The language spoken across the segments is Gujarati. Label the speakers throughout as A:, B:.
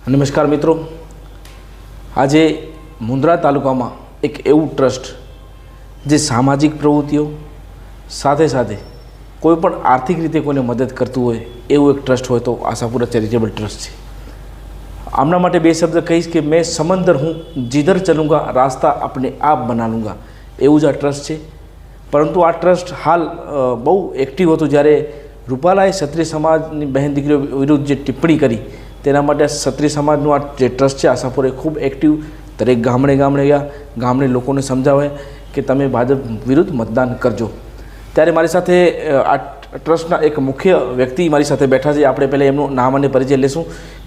A: નમસ્કાર મિત્રો. આજે મુન્દ્રા તાલુકામાં એક એવું ટ્રસ્ટ જે સામાજિક પ્રવૃત્તિઓ સાથે સાથે કોઈ પણ આર્થિક રીતે કોઈને મદદ કરતું હોય એવું એક ટ્રસ્ટ હોય તો આશાપુરા ચેરિટેબલ ટ્રસ્ટ છે. આમના માટે બે શબ્દ કહીશ કે મેં સમંદર હું જીધર ચલુંગા, રાસ્તા આપણે આપ બના લૂંગા એવું જ આ ટ્રસ્ટ છે. પરંતુ આ ટ્રસ્ટ હાલ બહુ એક્ટિવ હતું જ્યારે રૂપાલાએ ક્ષત્રિય સમાજની બહેન દીકરીઓ વિરુદ્ધ જે ટિપ્પણી કરી, તેના માટે ક્ષત્રિય સમાજનું આ જે ટ્રસ્ટ છે, આશાપુર એ ખૂબ એક્ટિવ. દરેક ગામડે ગામડે ગયા, ગામડે લોકોને સમજાવે કે તમે ભાજપ વિરુદ્ધ મતદાન કરજો. ત્યારે મારી સાથે આ ટ્રસ્ટના એક મુખ્ય વ્યક્તિ મારી સાથે બેઠા છે. આપણે પહેલાં એમનું નામ અને પરિચય લેશું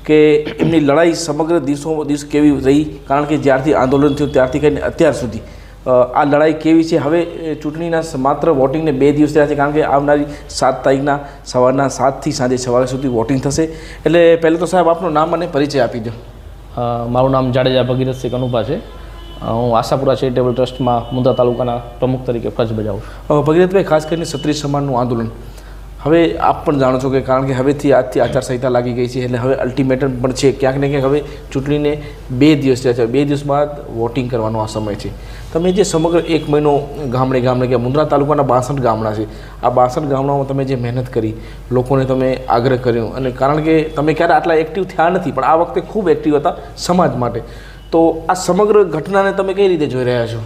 A: કે એમની લડાઈ સમગ્ર દિવસો, દિવસ કેવી રહી? કારણ કે જ્યારથી આંદોલન થયું, ત્યારથી કરીને અત્યાર સુધી આ લડાઈ કેવી છે? હવે ચૂંટણીના માત્ર વોટિંગને બે દિવસ થયા છે કારણ કે આવનારી સાત તારીખના સવારના સાતથી સાંજે સવારે સુધી વોટિંગ થશે. એટલે પહેલાં તો સાહેબ આપનું નામ અને પરિચય આપી દો.
B: મારું નામ જાડેજા ભગીરથસિંહ કનુભા છે. હું આશાપુરા ચેરિટેબલ ટ્રસ્ટમાં મુંદ્રા તાલુકાના પ્રમુખ તરીકે ફરજ બજાવું
A: ભગીરથભાઈ ખાસ કરીને ક્ષત્રિય સમાજનું આંદોલન. હવે આપ પણ જાણો છો કે કારણ કે હવેથી આજથી આચારસંહિતા લાગી ગઈ છે એટલે હવે અલ્ટિમેટમ પણ છે ક્યાંક ને ક્યાંક હવે ચૂંટણીને બે દિવસ થયા છે. બે દિવસ બાદ વોટિંગ કરવાનો આ સમય છે. તમે જે સમગ્ર એક મહિનો ગામડે ગામડે ગયા, મુન્દ્રા તાલુકાના બાસઠ ગામડા છે. આ બાસઠ ગામડામાં તમે જે મહેનત કરી, લોકોને તમે આગ્રહ કર્યો અને કારણ કે તમે ક્યારે આટલા એક્ટિવ થયા નથી, પણ આ વખતે ખૂબ એક્ટિવ હતા સમાજ માટે. તો આ સમગ્ર ઘટનાને તમે કઈ રીતે જોઈ રહ્યા છો?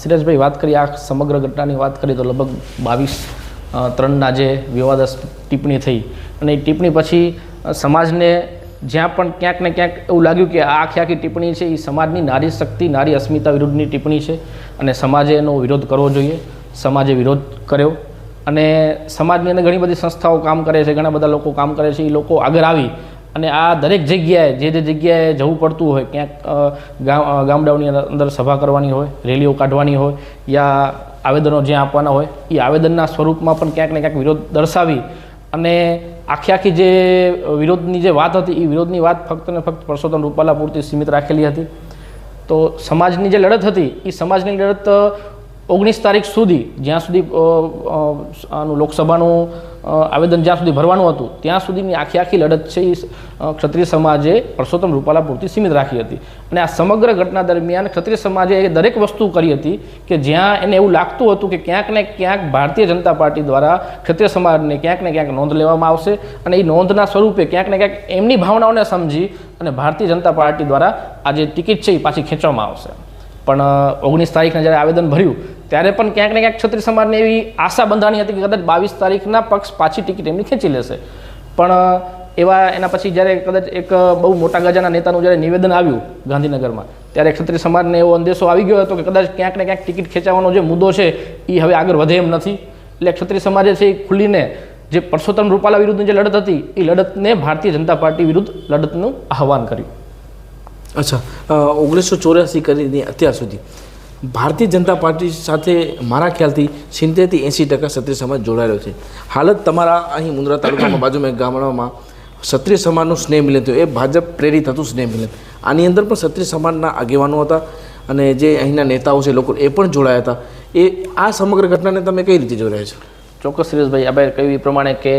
B: સિરાજભાઈ વાત કરી આ સમગ્ર ઘટનાની વાત કરીએ તો લગભગ બાવીસ ત્રણના જે વિવાદાસ્પદ ટિપ્પણી થઈ. અને એ ટિપ્પણી પછી સમાજને જ્યાં પણ ક્યાંક ને ક્યાંક એવું લાગ્યું કે આ આખી આખી ટિપ્પણી છે, એ સમાજની નારી શક્તિ, નારી અસ્મિતા વિરુદ્ધની ટિપ્પણી છે. અને સમાજે એનો વિરોધ કરવો જોઈએ. સમાજે વિરોધ કર્યો. અને સમાજની અંદર ઘણી બધી સંસ્થાઓ કામ કરે છે, ઘણા બધા લોકો કામ કરે છે, એ લોકો આગળ આવી. અને આ દરેક જગ્યાએ, જે જે જગ્યાએ જવું પડતું હોય, ક્યાંક ગામડાઓની અંદર સભા કરવાની હોય, રેલીઓ કાઢવાની હોય, યા આવેદનો જ્યાં આપવાના હોય એ આવેદનના સ્વરૂપમાં પણ ક્યાંક ને ક્યાંક વિરોધ દર્શાવી અને આખી આખી જે વિરોધની જે વાત હતી એ વિરોધની વાત ફક્ત ને ફક્ત પરસોત્તમ રૂપાલા પૂરતી સીમિત રાખેલી હતી. તો સમાજની જે લડત હતી એ સમાજની લડત ઓગણીસ તારીખ સુધી, જ્યાં સુધી આનું લોકસભાનું આવેદન જ્યાં સુધી ભરવાનું હતું, ત્યાં સુધીની આખી આખી લડત છે એ ક્ષત્રિય સમાજે પરસોત્તમ રૂપાલા પૂરતી સીમિત રાખી હતી. અને આ સમગ્ર ઘટના દરમિયાન ક્ષત્રિય સમાજે એ દરેક વસ્તુ કરી હતી કે જ્યાં એને એવું લાગતું હતું કે ક્યાંક ને ક્યાંક ભારતીય જનતા પાર્ટી દ્વારા ક્ષત્રિય સમાજને ક્યાંક ને ક્યાંક નોંધ લેવામાં આવશે અને એ નોંધના સ્વરૂપે ક્યાંક ને ક્યાંક એમની ભાવનાઓને સમજી અને ભારતીય જનતા પાર્ટી દ્વારા આ જે ટિકિટ છે એ પાછી ખેંચવામાં આવશે. પણ ઓગણીસ તારીખને જ્યારે આવેદન ભર્યું ત્યારે પણ ક્યાંક ને ક્યાંક ક્ષત્રિય સમાજને એવી આશા બંધાણી હતી કે કદાચ બાવીસ તારીખના પક્ષ પાછી ટિકિટ એમની ખેંચી લેશે. પણ એવા, એના પછી જ્યારે કદાચ એક બહુ મોટા ગજાના નેતાનું જ્યારે નિવેદન આવ્યું ગાંધીનગરમાં, ત્યારે ક્ષત્રિય સમાજને એવો અંદેશો આવી ગયો હતો કે કદાચ ક્યાંક ને ક્યાંક ટિકિટ ખેંચાવાનો જે મુદ્દો છે એ હવે આગળ વધે એમ નથી. એટલે ક્ષત્રિય સમાજે છે એ ખુલ્લીને જે પરસોત્તમ રૂપાલા વિરુદ્ધની જે લડત હતી એ લડતને ભારતીય જનતા પાર્ટી વિરુદ્ધ લડતનું આહવાન કર્યું.
A: અચ્છા ઓગણીસો ચોર્યાસી કરીને અત્યાર સુધી ભારતીય જનતા પાર્ટી સાથે મારા ખ્યાલથી સિત્તેરથી એંસી ટકા ક્ષત્રિય સમાજ જોડાયેલો છે. હાલત તમારા અહીં મુન્દ્રા તાલુકામાં, બાજુમાં એક ગામડામાં ક્ષત્રિય સમાજનું સ્નેહ મિલન થયું. એ ભાજપ પ્રેરિત હતું સ્નેહ મિલન. આની અંદર પણ ક્ષત્રિય સમાજના આગેવાનો હતા અને જે અહીંના નેતાઓ છે, લોકો એ પણ જોડાયા હતા. એ આ સમગ્ર ઘટનાને તમે કઈ રીતે રહ્યા છો?
B: ચોક્કસ સુરેશભાઈ આપણે કહ્યું એ પ્રમાણે કે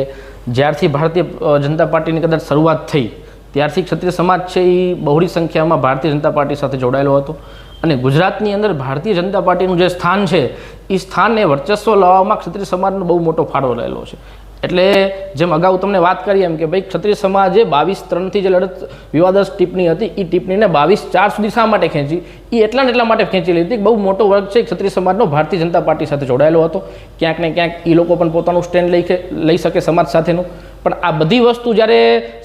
B: જ્યારથી ભારતીય જનતા પાર્ટીની કદાચ શરૂઆત થઈ, ત્યારથી ક્ષત્રિય સમાજ છે એ બહોળી સંખ્યામાં ભારતીય જનતા પાર્ટી સાથે જોડાયેલો હતો. અને ગુજરાતની અંદર ભારતીય જનતા પાર્ટીનું જે સ્થાન છે એ સ્થાનને વર્ચસ્વ લાવવામાં ક્ષત્રિય સમાજનો બહુ મોટો ફાળો રહેલો છે. એટલે જેમ અગાઉ તમને વાત કરી એમ કે ભાઈ ક્ષત્રિય સમાજે બાવીસ ત્રણથી જે લડત વિવાદસ ટિપ્પણી હતી એ ટિપ્પણીને બાવીસ ચાર સુધી શા માટે ખેંચી? એ એટલા ને એટલા માટે ખેંચી લીધી. બહુ મોટો વર્ગ છે ક્ષત્રિય સમાજનો ભારતીય જનતા પાર્ટી સાથે જોડાયેલો હતો. ક્યાંક ને ક્યાંક એ લોકો પણ પોતાનું સ્ટેન્ડ લઈ લઈ શકે સમાજ સાથેનું. પણ આ બધી વસ્તુ જ્યારે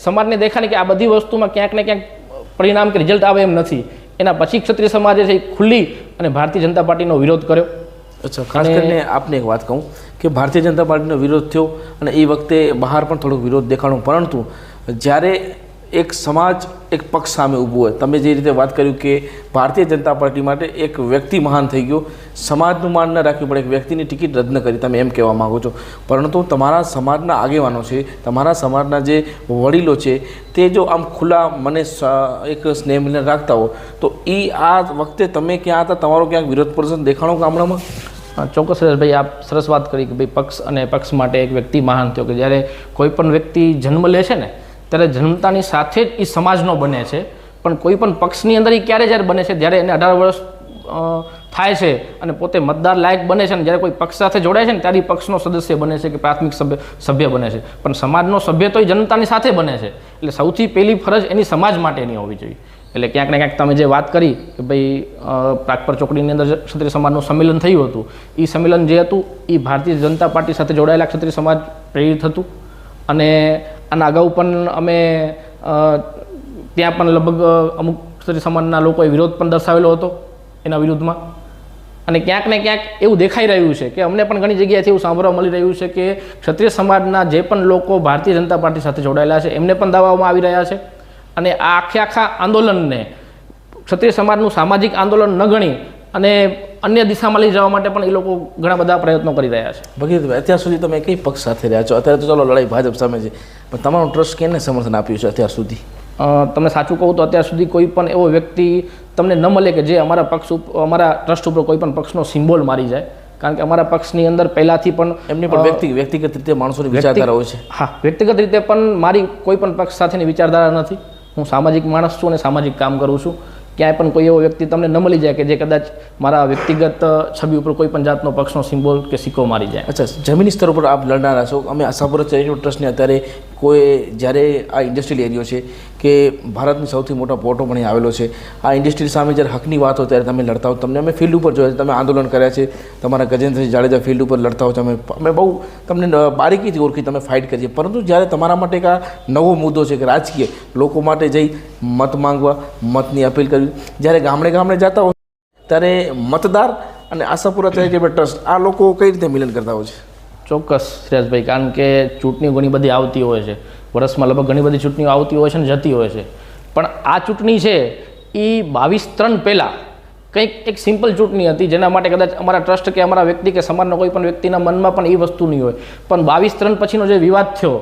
B: સમાજને દેખાણી કે આ બધી વસ્તુમાં ક્યાંક ને ક્યાંક પરિણામ કે રિઝલ્ટ આવે એમ નથી. એના પછી ક્ષત્રિય સમાજે છે એ ખુલ્લી અને ભારતીય જનતા પાર્ટીનો વિરોધ કર્યો.
A: અચ્છા ખાસ કરીને આપને એક વાત કહું કે ભારતીય જનતા પાર્ટીનો વિરોધ થયો અને એ વખતે બહાર પણ થોડોક વિરોધ દેખાણો પરંતુ જ્યારે એક સમાજ, એક પક્ષ સામે ઊભું હોય. તમે જે રીતે વાત કર્યું કે ભારતીય જનતા પાર્ટી માટે એક વ્યક્તિ મહાન થઈ ગયો. સમાજનું માન ન રાખવું પડે એક વ્યક્તિની ટિકિટ રદ ન કરી, તમે એમ કહેવા માગો છો. પરંતુ તમારા સમાજના આગેવાનો છે, તમારા સમાજના જે વડીલો છે, તે જો આમ ખુલ્લા મને એક સ્નેહ મિલન રાખતા હો, તો એ આ વખતે તમે ક્યાં હતા? તમારો ક્યાંક વિરોધ પ્રદર્શન દેખાણો ગામડામાં
B: ચોક્કસ ભાઈ આપ સરસ વાત કરી કે ભાઈ પક્ષ અને પક્ષ માટે એક વ્યક્તિ મહાન થયો કે જ્યારે કોઈ પણ વ્યક્તિ જન્મ લે છે ને ત્યારે જન્મતાની સાથે જ એ સમાજનો બને છે. પણ કોઈ પણ પક્ષની અંદર એ ક્યારે જ્યારે બને છે, જ્યારે એને અઢાર વર્ષ થાય છે અને પોતે મતદાર લાયક બને છે ને જ્યારે કોઈ પક્ષ સાથે જોડાય છે ને ત્યારે પક્ષનો સદસ્ય બને છે કે પ્રાથમિક સભ્ય સભ્ય બને છે. પણ સમાજનો સભ્ય તો એ જનતાની સાથે બને છે. એટલે સૌથી પહેલી ફરજ એની સમાજ માટેની હોવી જોઈએ. એટલે ક્યાંક ને ક્યાંક તમે જે વાત કરી કે ભાઈ પ્રાગપર ચોકડીની અંદર ક્ષત્રિય સમાજનું સંમેલન થયું હતું. એ સંમેલન જે હતું એ ભારતીય જનતા પાર્ટી સાથે જોડાયેલા ક્ષત્રિય સમાજ પ્રેરિત હતું. અને આના અગાઉ પણ અમે ત્યાં પણ લગભગ અમુક ક્ષત્રિય સમાજના લોકોએ વિરોધ પણ દર્શાવેલો હતો એના વિરુદ્ધમાં. અને ક્યાંક ને ક્યાંક એવું દેખાઈ રહ્યું છે કે અમને પણ ઘણી જગ્યાએથી એવું સાંભળવા મળી રહ્યું છે કે ક્ષત્રિય સમાજના જે પણ લોકો ભારતીય જનતા પાર્ટી સાથે જોડાયેલા છે, એમને પણ દાવામાં આવી રહ્યા છે. અને આ આખે આખા આંદોલનને, ક્ષત્રિય સમાજનું સામાજિક આંદોલન ન ગણી અને અન્ય દિશામાં લઈ જવા માટે પણ એ લોકો ઘણા બધા પ્રયત્નો કરી રહ્યા છે.
A: ભગીરભાઈ અત્યાર સુધી તમે કઈ પક્ષ સાથે રહ્યા છો? અત્યારે તો ચલો લડાઈ ભાજપ સામે છે. પણ તમારું ટ્રસ્ટ કેને સમર્થન આપ્યું છે અત્યાર સુધી?
B: તમને સાચું કહું તો અત્યાર સુધી કોઈ પણ એવો વ્યક્તિ તમને ન મળે કે જે અમારા પક્ષ ઉપર અમારા ટ્રસ્ટ ઉપર કોઈ પણ પક્ષનો સિમ્બોલ મારી જાય. કારણ કે અમારા પક્ષની અંદર પહેલાંથી પણ
A: એમની પણ વ્યક્તિ વ્યક્તિગત રીતે માણસોની વિચારધારા હોય છે.
B: હા વ્યક્તિગત રીતે પણ મારી કોઈ પણ પક્ષ સાથેની વિચારધારા નથી. હું સામાજિક માણસ છું અને સામાજિક કામ કરું છું. ક્યાંય પણ કોઈ એવો વ્યક્તિ તમને ન મળી જાય કે જે કદાચ મારા વ્યક્તિગત છબી ઉપર કોઈ પણ જાતનો પક્ષનો સિમ્બોલ કે સિક્કો મારી જાય.
A: અચ્છા, જમીની સ્તર ઉપર આપ લડનારા છો. અમે આશાપુરા ચેરિટેબલ ટ્રસ્ટને અત્યારે કોઈ જ્યારે આ ઇન્ડસ્ટ્રીયલ એરિયો છે કે ભારતની સૌથી મોટો પોર્ટો પણ આવેલો છે, આ ઇન્ડસ્ટ્રી સામે જ્યારે હકની વાત હોય ત્યારે તમે લડતા હો તમને અમે ફિલ્ડ ઉપર જોયા છે, તમે આંદોલન કર્યા છે, તમારા ગજેન્દ્રસિંહ જાડેજા ફિલ્ડ ઉપર લડતા હો તમે અમે બહુ તમને બારીકીથી ઓળખી તમે ફાઇટ કરી છે પરંતુ જ્યારે તમારા માટે એક આ નવો મુદ્દો છે કે રાજકીય, લોકો માટે જઈ મત માંગવા, મતની અપીલ કરવી. જ્યારે ગામડે ગામડે જતા હો ત્યારે મતદાર અને આશાપુરા ચેરિટેબલ ટ્રસ્ટ આ લોકો કઈ રીતે મિલન કરતા હોય છે?
B: ચોક્કસ શ્રેયસભાઈ, કારણ કે ચૂંટણીઓ ઘણી બધી આવતી હોય છે. વર્ષમાં લગભગ ઘણી બધી ચૂંટણીઓ આવતી હોય છે અને જતી હોય છે. પણ આ ચૂંટણી છે, એ બાવીસ ત્રણ પહેલાં કંઈક એક સિમ્પલ ચૂંટણી હતી, જેના માટે કદાચ અમારા ટ્રસ્ટ કે અમારા વ્યક્તિ કે સમાજના કોઈ પણ વ્યક્તિના મનમાં પણ એ વસ્તુ નહીં હોય. પણ બાવીસ ત્રણ પછીનો જે વિવાદ થયો,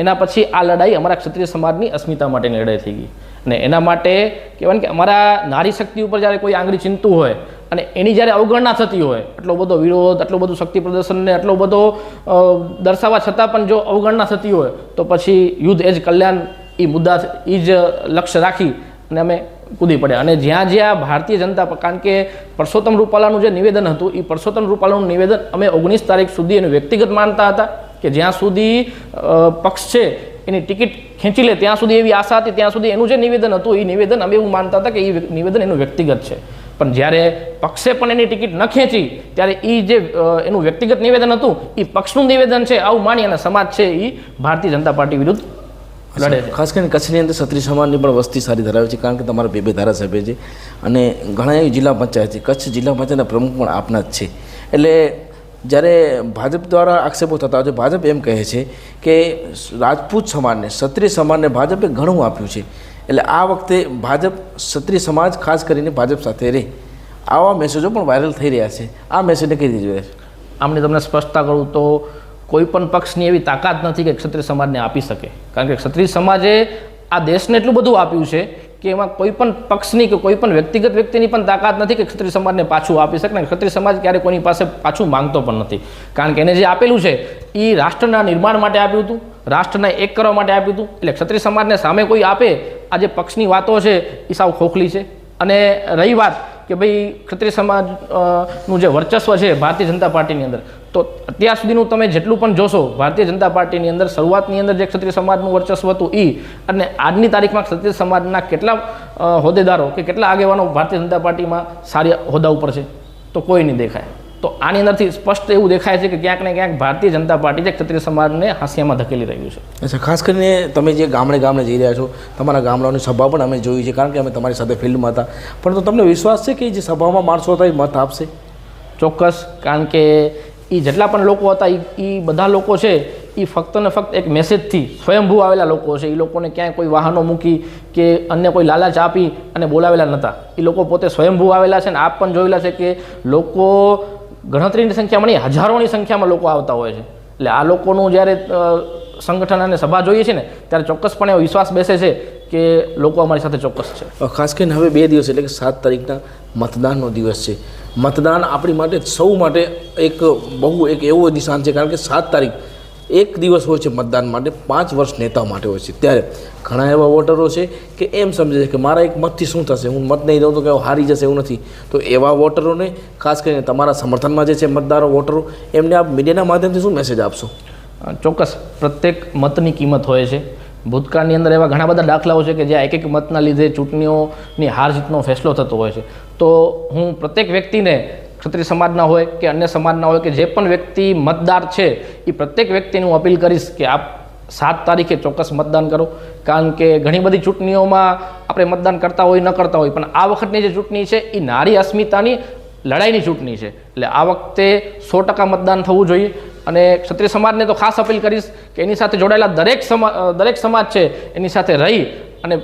B: એના પછી આ લડાઈ અમારા ક્ષત્રિય સમાજની અસ્મિતા માટેની લડાઈ થઈ ગઈ. અને એના માટે કહેવાય કે અમારા નારી શક્તિ ઉપર જ્યારે કોઈ આંગળી ચિંતું હોય અને એની જ્યારે અવગણના થતી હોય એટલો બધો વિરોધ, આટલું બધું શક્તિ પ્રદર્શનને એટલો બધો દર્શાવવા છતાં પણ જો અવગણના થતી હોય, તો પછી યુદ્ધ એ જ કલ્યાણ એ મુદ્દા એ જ લક્ષ્ય રાખી અને અમે કૂદી પડ્યા. અને જ્યાં જ્યાં ભારતીય જનતા કારણ કે પરસોત્તમ રૂપાલાનું જે નિવેદન હતું એ પરસોત્તમ રૂપાલાનું નિવેદન અમે ઓગણીસ તારીખ સુધી એનું વ્યક્તિગત માનતા હતા કે જ્યાં સુધી પક્ષ છે, એની ટિકિટ ખેંચી લે, ત્યાં સુધી એવી આશા હતી, ત્યાં સુધી એનું જે નિવેદન હતું એ નિવેદન અમે એવું માનતા હતા કે એ નિવેદન એનું વ્યક્તિગત છે. પણ જ્યારે પક્ષે પણ એની ટિકિટ ન ખેંચી ત્યારે એ જે એનું વ્યક્તિગત નિવેદન હતું એ પક્ષનું નિવેદન છે આવું માની અને સમાજ છે એ ભારતીય જનતા પાર્ટી વિરુદ્ધ લડે
A: ખાસ કરીને કચ્છની અંદર ક્ષત્રિય સમાજની પણ વસ્તી સારી ધરાવે છે કારણ કે તમારા બે બે ધારાસભ્ય છે અને ઘણા એવી જિલ્લા પંચાયત છે. કચ્છ જિલ્લા પંચાયતના પ્રમુખ પણ આપના જ છે. એટલે જ્યારે ભાજપ દ્વારા આક્ષેપો થતા હોય છે ભાજપ એમ કહે છે કે રાજપૂત સમાજને ક્ષત્રિય સમાજને ભાજપે ઘણું આપ્યું છે. એટલે આ વખતે ભાજપ ક્ષત્રિય સમાજ ખાસ કરીને ભાજપ સાથે રહે. આવા મેસેજો પણ વાયરલ થઈ રહ્યા છે. આ મેસેજને કઈ રીતે
B: આમને તમને સ્પષ્ટતા કરું તો કોઈ પણ પક્ષની એવી તાકાત નથી કે ક્ષત્રિય સમાજને આપી શકે. કારણ કે ક્ષત્રિય સમાજે આ દેશને એટલું બધું આપ્યું છે કે એમાં કોઈ પણ પક્ષની કે કોઈ વ્યક્તિગત વ્યક્તિની પણ તાકાત નથી કે ક્ષત્રિય સમાજને પાછું આપી શકે. ને ક્ષત્રિય સમાજ ક્યારે કોઈની પાસે પાછું માંગતો પણ નથી. કારણ કે એને જે આપેલું છે એ રાષ્ટ્રના નિર્માણ માટે આપ્યું હતું, રાષ્ટ્રને એક કરવા માટે આપ્યું હતું. એટલે ક્ષત્રિય સમાજને સામે કોઈ આપે આ જે પક્ષની વાતો છે એ સાવ ખોખલી છે. અને રહી વાત કે ભાઈ ક્ષત્રિય સમાજનું જે વર્ચસ્વ છે ભારતીય જનતા પાર્ટીની અંદર, તો અત્યાર સુધીનું તમે જેટલું પણ જોશો, ભારતીય જનતા પાર્ટીની અંદર શરૂઆતની અંદર જે ક્ષત્રિય સમાજનું વર્ચસ્વ હતું એ અને આજની તારીખમાં ક્ષત્રિય સમાજના કેટલા હોદ્દેદારો કે કેટલા આગેવાનો ભારતીય જનતા પાર્ટીમાં સારી હોદ્દા ઉપર છે, તો કોઈ નહીં દેખાય. તો આની અંદરથી સ્પષ્ટ એવું દેખાય છે કે ક્યાંક ને ક્યાંક ભારતીય જનતા પાર્ટી જે ક્ષત્રિય સમાજને હાંસિયામાં ધકેલી રહ્યું છે.
A: અચ્છા ખાસ કરીને તમે જે ગામડે ગામડે જઈ રહ્યા છો તમારા ગામડાઓની સભા પણ અમે જોઈ છે કારણ કે અમે તમારી સાથે ફિલ્ડમાં હતા. પરંતુ તમને વિશ્વાસ છે કે જે સભામાં માણસો હતા એ મત આપશે?
B: ચોક્કસ કારણ કે એ જેટલા પણ લોકો હતા એ એ બધા લોકો છે એ ફક્ત ને ફક્ત એક મેસેજથી સ્વયંભૂ આવેલા લોકો છે. એ લોકોને ક્યાંય કોઈ વાહનો મૂકી કે અન્ય કોઈ લાલાચ આપી અને બોલાવેલા નહોતા એ લોકો પોતે સ્વયંભૂ આવેલા છે અને આપ પણ જોયેલા છે કે લોકો ગણતરીની સંખ્યામાં નહીં હજારોની સંખ્યામાં લોકો આવતા હોય છે. એટલે આ લોકોનું જ્યારે સંગઠન અને સભા જોઈએ છે ને, ત્યારે ચોક્કસપણે વિશ્વાસ બેસે છે કે લોકો અમારી સાથે ચોક્કસ છે.
A: ખાસ કરીને હવે બે દિવસ, એટલે કે સાત તારીખના મતદાનનો દિવસ છે. મતદાન આપણી માટે, સૌ માટે એક બહુ એક એવો નિશાન છે, કારણ કે સાત તારીખ એક દિવસ હોય છે મતદાન માટે, પાંચ વર્ષ નેતા માટે હોય છે. ત્યારે ઘણા એવા વોટરો છે કે એમ સમજે છે કે મારા એક મતથી શું થશે? હું મત નહીં દઉં તો કે હારી જશે એવું નથી. તો એવા વોટરોને, ખાસ કરીને તમારા સમર્થનમાં જે છે મતદારો, વોટરો, એમને આપ મીડિયાના માધ્યમથી શું મેસેજ આપશો?
B: ચોક્કસ. પ્રત્યેક મતની કિંમત હોય છે. ભૂતકાળની અંદર એવા ઘણા બધા દાખલાઓ છે કે જ્યાં એક એક મતના લીધે ચૂંટણીઓની હાર જીતનો ફેસલો થતો હોય છે. તો હું પ્રત્યેક વ્યક્તિને ક્ષત્રિય સમાજના હોય કે અન્ય સમાજના હોય કે જે પણ વ્યક્તિ મતદાર છે એ પ્રત્યેક વ્યક્તિને હું અપીલ કરીશ કે આપ સાત તારીખે ચોક્કસ મતદાન કરો. કારણ કે ઘણી બધી ચૂંટણીઓમાં આપણે મતદાન કરતા હોય, ન કરતા હોય, પણ આ વખતની જે ચૂંટણી છે એ નારી અસ્મિતાની લડાઈની ચૂંટણી છે. એટલે આ વખતે સો ટકા મતદાન થવું જોઈએ. અને ક્ષત્રિય સમાજને તો ખાસ અપીલ કરીશ કે એની સાથે જોડાયેલા દરેક સમા દરેક સમાજ છે, એની સાથે રહી અને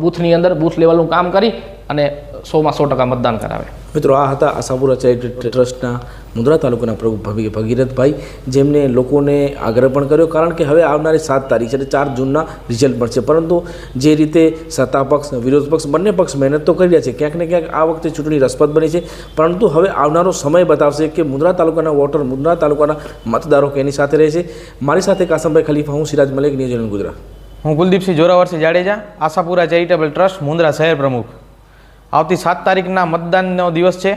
B: બૂથની અંદર બૂથ લેવલનું કામ કરી અને સોમાં સો ટકા મતદાન કરાવે.
A: મિત્રો આ હતા આશાપુરા ચેરિટેબલ ટ્રસ્ટના મુંદ્રા તાલુકાના પ્રભુ ભગી- ભગીરથભાઈ જેમને લોકોને આગ્રહ પણ કર્યો કારણ કે હવે આવનારી સાત તારીખ છે એટલે ચાર જૂનના રિઝલ્ટ મળશે. પરંતુ જે રીતે સત્તા પક્ષ વિરોધ પક્ષ બંને પક્ષ મહેનત તો કરી રહ્યા છે ક્યાંક ને ક્યાંક આ વખતે ચૂંટણી રસપ્રદ બની છે. પરંતુ હવે આવનારો સમય બતાવશે કે મુંદ્રા તાલુકાના વોટર મુંદ્રા તાલુકાના મતદારો કેની સાથે રહે છે. મારી સાથે કાસમભાઈ ખલીફા હું સિરાજ મલિક ન્યૂઝીલેન્ડ ગુજરાત.
C: હું કુલદીપસિંહ જોરાવરસિંહ જાડેજા આશાપુરા ચેરિટેબલ ટ્રસ્ટ મુંદ્રા શહેર પ્રમુખ. આવતી સાત તારીખના મતદાનનો દિવસ છે.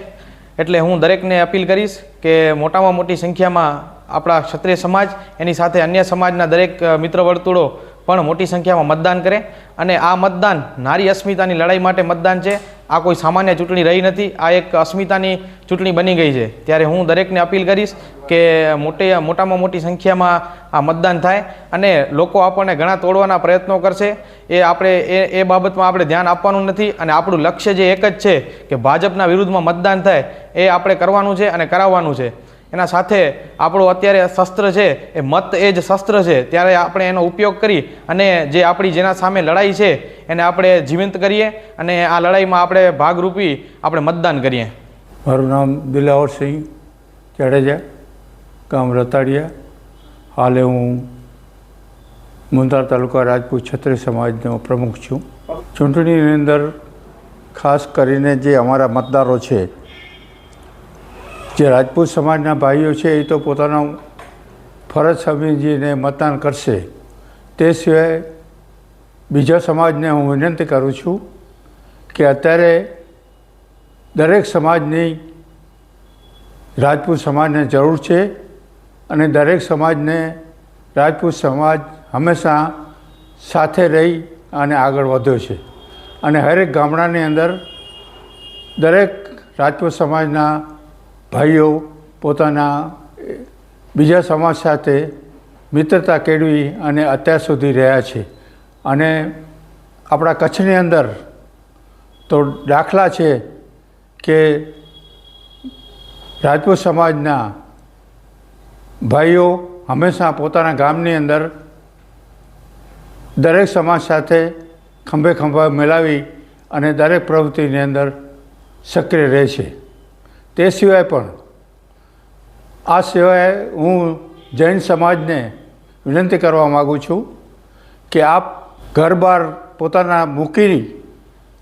C: એટલે હું દરેકને અપીલ કરીશ કે મોટામાં મોટી સંખ્યામાં આપણા ક્ષત્રિય સમાજ, એની સાથે અન્ય સમાજના દરેક મિત્ર વર્તુળો પણ મોટી સંખ્યામાં મતદાન કરે. અને આ મતદાન નારી અસ્મિતાની લડાઈ માટે મતદાન છે. આ કોઈ સામાન્ય ચૂંટણી રહી નથી. આ એક અસ્મિતાની ચૂંટણી બની ગઈ છે. ત્યારે હું દરેકને અપીલ કરીશ કે મોટે મોટામાં મોટી સંખ્યામાં આ મતદાન થાય અને લોકો આપણને ઘણા તોડવાના પ્રયત્નો કરશે. એ આપણે એ એ બાબતમાં આપણે ધ્યાન આપવાનું નથી અને આપણું લક્ષ્ય જે એક જ છે કે ભાજપના વિરુદ્ધમાં મતદાન થાય, એ આપણે કરવાનું છે અને કરાવવાનું છે. એના સાથે આપણું અત્યારે શસ્ત્ર છે, એ મત એ જ શસ્ત્ર છે, ત્યારે આપણે એનો ઉપયોગ કરી અને જે આપણી જેના સામે લડાઈ છે, એને આપણે જીવંત કરીએ અને આ લડાઈમાં આપણે ભાગરૂપી આપણે મતદાન કરીએ.
D: મારું નામ દિલાવરસિંહ જાડેજા ગામ રતાડિયા. હાલે હું મુંદ્રા તાલુકા રાજપૂત છત્રી સમાજનો પ્રમુખ છું. ચૂંટણીની અંદર ખાસ કરીને જે અમારા મતદારો છે જે રાજપૂત સમાજના ભાઈઓ છે, એ તો પોતાનો ફરજ સમજીને મતદાન કરશે. તે સિવાય બીજા સમાજને હું વિનંતી કરું છું કે અત્યારે દરેક સમાજની રાજપૂત સમાજને જરૂર છે અને દરેક સમાજને રાજપૂત સમાજ હંમેશા સાથે રહી અને આગળ વધ્યો છે. અને હરેક ગામડાની અંદર દરેક રાજપૂત સમાજના ભાઈઓ પોતાના બીજા સમાજ સાથે મિત્રતા કેળવી અને અત્યાર સુધી રહ્યા છે. અને આપણા કચ્છની અંદર તો દાખલા છે કે રાજપૂત સમાજના ભાઈઓ હંમેશા પોતાના ગામની અંદર દરેક સમાજ સાથે ખંભે ખંભા મેળાવી અને દરેક પ્રવૃત્તિની અંદર સક્રિય રહે છે. તે સિવાય પણ આ સિવાય હું જૈન સમાજને વિનંતી કરવા માગું છું કે આપ ઘર બહાર પોતાના મૂકી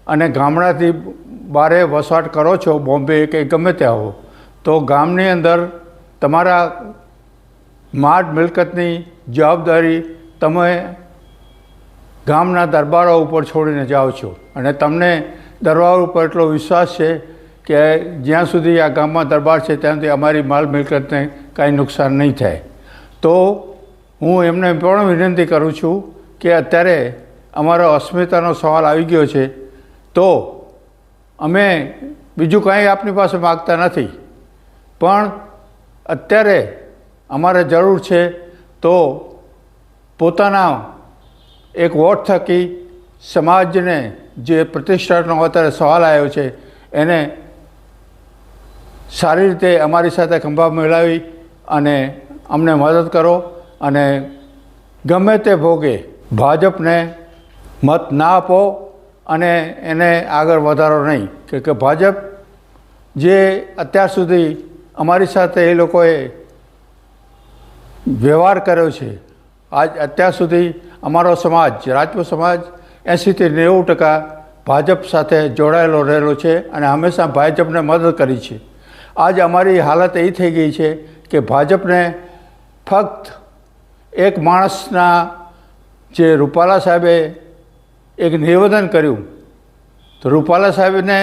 D: અને ગામડાથી બારે વસવાટ કરો છો બોમ્બે કે ગમે ત્યાં હો, તો ગામની અંદર તમારા માટ મિલકતની જવાબદારી તમે ગામના દરબારો ઉપર છોડીને જાઓ છો. અને તમને દરબાર ઉપર એટલો વિશ્વાસ છે કે જ્યાં સુધી આ ગામમાં દરબાર છે, ત્યાં સુધી અમારી માલ મિલકતને કાંઈ નુકસાન નહીં થાય. તો હું એમને પણ વિનંતી કરું છું કે અત્યારે અમારો અસ્મિતાનો સવાલ આવી ગયો છે, તો અમે બીજું કાંઈ આપની પાસે માગતા નથી. પણ અત્યારે અમારે જરૂર છે, તો પોતાના એક વોટ થકી સમાજને જે પ્રતિષ્ઠાનો અત્યારે સવાલ આવ્યો છે, એને સારી રીતે અમારી સાથે ખંભા મેળવી અને અમને મદદ કરો અને ગમે તે ભોગે ભાજપને મત ના આપો અને એને આગળ વધારો નહીં. કે કે ભાજપ જે અત્યાર સુધી અમારી સાથે એ લોકોએ વ્યવહાર કર્યો છે, આજ અત્યાર સુધી અમારો સમાજ, રાજપૂત સમાજ એંશીથી નેવું ટકા ભાજપ સાથે જોડાયેલો રહેલો છે અને હંમેશા ભાજપને મદદ કરી છે. આજ અમારી હાલત એ થઈ ગઈ છે કે ભાજપને ફક્ત એક માણસના જે રૂપાલા સાહેબે એક નિવેદન કર્યું, તો રૂપાલા સાહેબને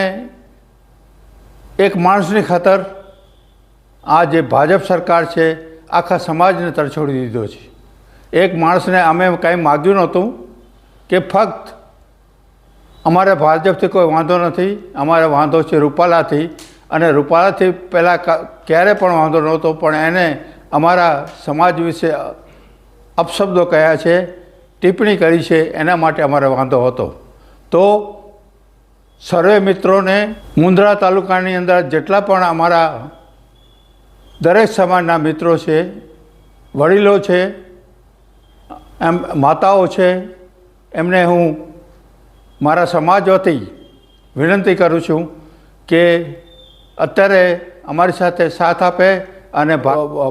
D: એક માણસની ખાતર આ જે ભાજપ સરકાર છે, આખા સમાજને તરછોડી દીધો છે. એક માણસને અમે કાંઈ માગ્યું નહોતું કે ફક્ત અમારે ભાજપથી કોઈ વાંધો નથી, અમારે વાંધો છે રૂપાલાથી અને રૂપાળાથી પહેલાં ક્યારે પણ વાંધો નહોતો, પણ એને અમારા સમાજ વિશે અપશબ્દો કહ્યા છે, ટિપ્પણી કરી છે, એના માટે અમારે વાંધો હતો. તો સર્વે મિત્રોને મુંદ્રા તાલુકાની અંદર જેટલા પણ અમારા દરેક સમાજના મિત્રો છે, વડીલો છે, એમ માતાઓ છે, એમને હું મારા સમાજ વતી વિનંતી કરું છું કે અત્યારે અમારી સાથે સાથ આપે અને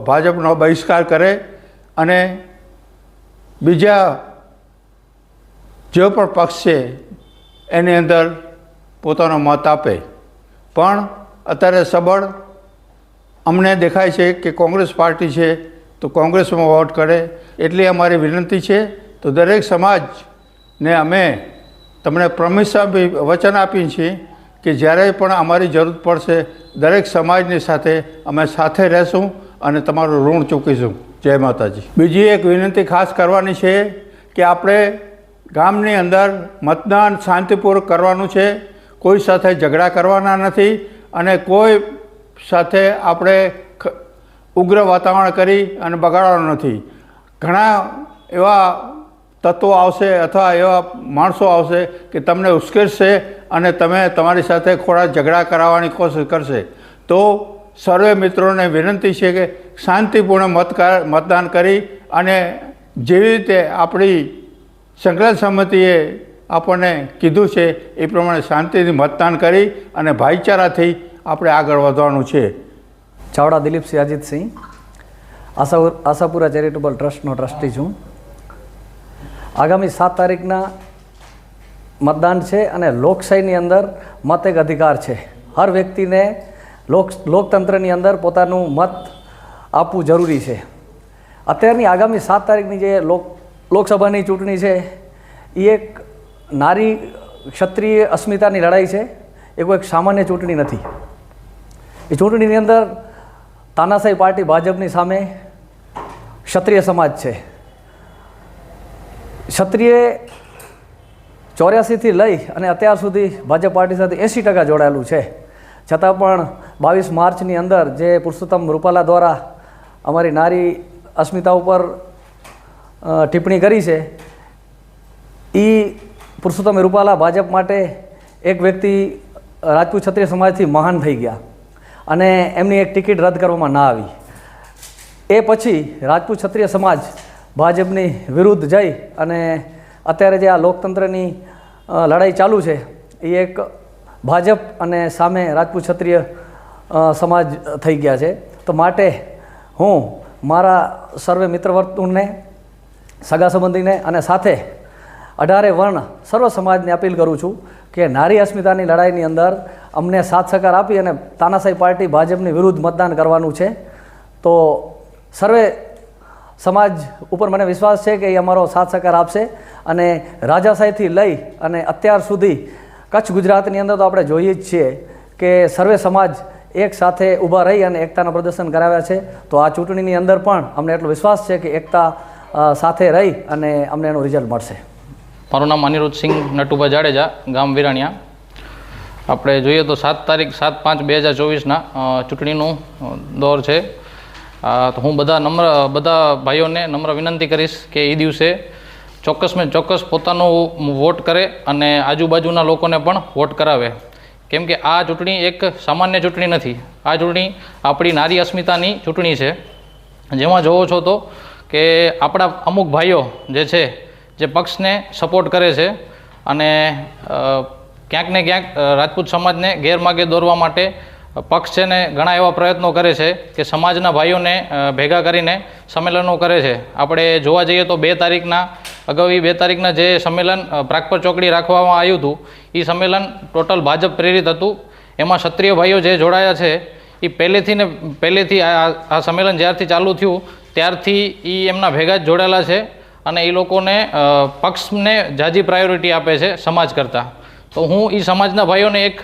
D: ભાજપનો બહિષ્કાર કરે અને બીજા જે પણ પક્ષ છે, એની અંદર પોતાનો મત આપે. પણ અત્યારે સબળ અમને દેખાય છે કે કોંગ્રેસ પાર્ટી છે, તો કોંગ્રેસમાં વોટ કરે એટલી અમારી વિનંતી છે. તો દરેક સમાજને અમે તમને પ્રમિસ વચન આપીએ છીએ કે જ્યારે પણ અમારી જરૂર પડશે, દરેક સમાજની સાથે અમે સાથે રહેશું અને તમારું ઋણ ચૂકીશું. જય માતાજી. બીજી એક વિનંતી ખાસ કરવાની છે કે આપણે ગામની અંદર મતદાન શાંતિપૂર્વક કરવાનું છે. કોઈ સાથે ઝઘડા કરવાના નથી અને કોઈ સાથે આપણે ઉગ્ર વાતાવરણ કરી અને બગાડવાનું નથી. ઘણા એવા તત્વો આવશે અથવા એવા માણસો આવશે કે તમને ઉશ્કેરશે અને તમે તમારી સાથે થોડા ઝઘડા કરાવવાની કોશિશ કરશે. તો સર્વે મિત્રોને વિનંતી છે કે શાંતિપૂર્ણ મતકાર મતદાન કરી અને જેવી રીતે આપણી સંકલન સમિતિએ આપણને કીધું છે એ પ્રમાણે શાંતિથી મતદાન કરી અને ભાઈચારાથી આપણે આગળ વધવાનું છે.
E: ચાવડા દિલીપસિંહ અજીતસિંહ, આશા આશાપુરા ચેરિટેબલ ટ્રસ્ટનો ટ્રસ્ટી છું. આગામી સાત તારીખના મતદાન છે અને લોકશાહીની અંદર મત એક અધિકાર છે. હર વ્યક્તિને લોક, લોકતંત્રની અંદર પોતાનું મત આપવું જરૂરી છે. અત્યારની આગામી સાત તારીખની જે લોક, લોકસભાની ચૂંટણી છે એ એક નારી ક્ષત્રિય અસ્મિતાની લડાઈ છે એ કોઈ એક સામાન્ય ચૂંટણી નથી. એ ચૂંટણીની અંદર તાનાશાહી પાર્ટી ભાજપની સામે ક્ષત્રિય સમાજ છે. ક્ષત્રિય ચોર્યાસીથી લઈ અને અત્યાર સુધી ભાજપ પાર્ટી સાથે એંસી ટકા જોડાયેલું છે. છતાં પણ બાવીસ માર્ચની અંદર જે પુરુષોત્તમ રૂપાલા દ્વારા અમારી નારી અસ્મિતા ઉપર ટિપ્પણી કરી છે એ પુરુષોત્તમ રૂપાલા ભાજપ માટે એક વ્યક્તિ રાજપૂત ક્ષત્રિય સમાજથી મહાન થઈ ગયા અને એમની એક ટિકિટ રદ કરવામાં ના આવી. એ પછી રાજપૂત ક્ષત્રિય સમાજ ભાજપની વિરુદ્ધ જઈ અને અત્યારે જે આ લોકતંત્રની લડાઈ ચાલુ છે, એ એક ભાજપ અને સામે રાજપૂત ક્ષત્રિય સમાજ થઈ ગયા છે. તો માટે હું મારા સર્વે મિત્ર વર્તુળને સગા સંબંધીને અને સાથે અઢારે વર્ણ સર્વ સમાજને અપીલ કરું છું કે નારી અસ્મિતાની લડાઈની અંદર અમને સાથ સહકાર આપી અને તાનાશાહી પાર્ટી ભાજપની વિરુદ્ધ મતદાન કરવાનું છે. તો સર્વે સમાજ ઉપર મને વિશ્વાસ છે કે એ અમારો સાથ સહકાર આપશે અને રાજાશાહીથી લઈ અને અત્યાર સુધી કચ્છ ગુજરાતની અંદર તો આપણે જોઈએ જ છીએ કે સર્વે સમાજ એક સાથે ઊભા રહી અને એકતાના પ્રદર્શન કરાવ્યા છે. તો આ ચૂંટણીની અંદર પણ અમને એટલો વિશ્વાસ છે કે એકતા સાથે રહી અને અમને એનું રિઝલ્ટ મળશે.
F: મારું નામ અનિરુદ્ધસિંહ નટુભા જાડેજા, ગામ વિરાણિયા. આપણે જોઈએ તો સાત તારીખ સાત પાંચ બે હજાર ચોવીસના ચૂંટણીનું દોર છે. તો હું બધા નમ્ર, બધા ભાઈઓને નમ્ર વિનંતી કરીશ કે એ દિવસે ચોક્કસ મેં ચોક્કસ પોતાનો વોટ કરે અને આજુબાજુના લોકોને પણ વોટ કરાવે. કેમ કે આ ચૂંટણી એક સામાન્ય ચૂંટણી નથી. આ ચૂંટણી આપણી નારી અસ્મિતાની ચૂંટણી છે. જેમાં જોવો છો તો કે આપણા અમુક ભાઈઓ જે છે, જે પક્ષને સપોર્ટ કરે છે અને ક્યાંક ને ક્યાંક રાજપૂત સમાજને ગેરમાર્ગે દોરવા માટે પક્ષ છે ને ઘણા એવા પ્રયત્નો કરે છે કે સમાજના ભાઈઓને ભેગા કરીને સંમેલનો કરે છે. આપણે જોવા જઈએ તો બે તારીખના, અગાઉ બે તારીખના જે સંમેલન પ્રાગપર ચોકડી રાખવામાં આવ્યું હતું એ સંમેલન ટોટલ ભાજપ પ્રેરિત હતું. એમાં ક્ષત્રિય ભાઈઓ જે જોડાયા છે એ પહેલેથી ને, પહેલેથી આ સંમેલન જ્યારથી ચાલુ થયું, ત્યારથી એ એમના ભેગા જ જોડાયેલા છે અને એ લોકોને પક્ષને જાજી પ્રાયોરિટી આપે છે સમાજ કરતાં. તો હું એ સમાજના ભાઈઓને એક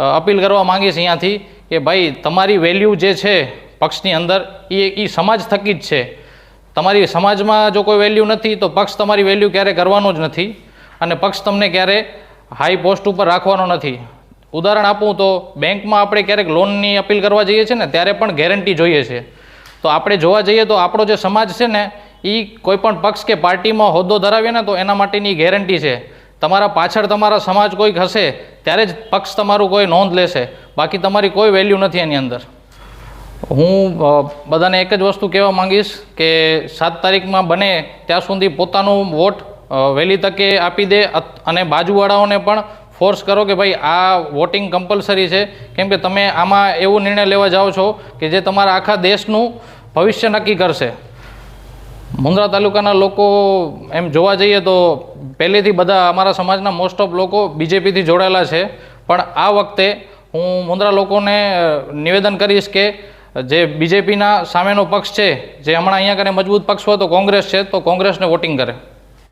F: અપીલ કરવા માંગીશ અહીંયાથી કે ભાઈ, તમારી વેલ્યુ જે છે પક્ષની અંદર એ એ સમાજ થકી જ છે. તમારી સમાજમાં જો કોઈ વેલ્યુ નથી, તો પક્ષ તમારી વેલ્યુ ક્યારે કરવાનો જ નથી અને પક્ષ તમને ક્યારે હાઈ પોસ્ટ ઉપર રાખવાનો નથી. ઉદાહરણ આપું તો, બેંકમાં આપણે ક્યારેક લોનની અપીલ કરવા જઈએ છીએ ને, ત્યારે પણ ગેરંટી જોઈએ છે. તો આપણે જોવા જઈએ તો આપણો જે સમાજ છે ને એ કોઈપણ પક્ષ કે પાર્ટીમાં હોદ્દો ધરાવીએ ને, તો એના માટેની ગેરંટી છે. તમારા પાછળ તમારા સમાજ કોઈક હશે, ત્યારે જ પક્ષ તમારું કોઈ નોંધ લેશે. બાકી તમારી કોઈ વેલ્યુ નથી એની અંદર. હું બધાને એક જ વસ્તુ કહેવા માંગીશ કે સાત તારીખમાં બને ત્યાં સુધી પોતાનું વોટ વહેલી તકે આપી દે અને બાજુવાળાઓને પણ ફોર્સ કરો કે ભાઈ આ વોટિંગ કમ્પલસરી છે. કેમ કે તમે આમાં એવો નિર્ણય લેવા જાઓ છો કે જે તમારા આખા દેશનું ભવિષ્ય નક્કી કરશે. મુન્દ્રા તાલુકાના લોકો એમ જોવા જઈએ તો પહેલેથી બધા અમારા સમાજના મોસ્ટ ઓફ લોકો બીજેપીથી જોડાયેલા છે. પણ આ વખતે હું મુંદ્રા લોકોને નિવેદન કરીશ કે જે બીજેપીના સામેનો પક્ષ છે, જે હમણાં અહીંયા કને મજબૂત પક્ષ હોય તો કોંગ્રેસ છે, તો કોંગ્રેસને વોટિંગ કરે.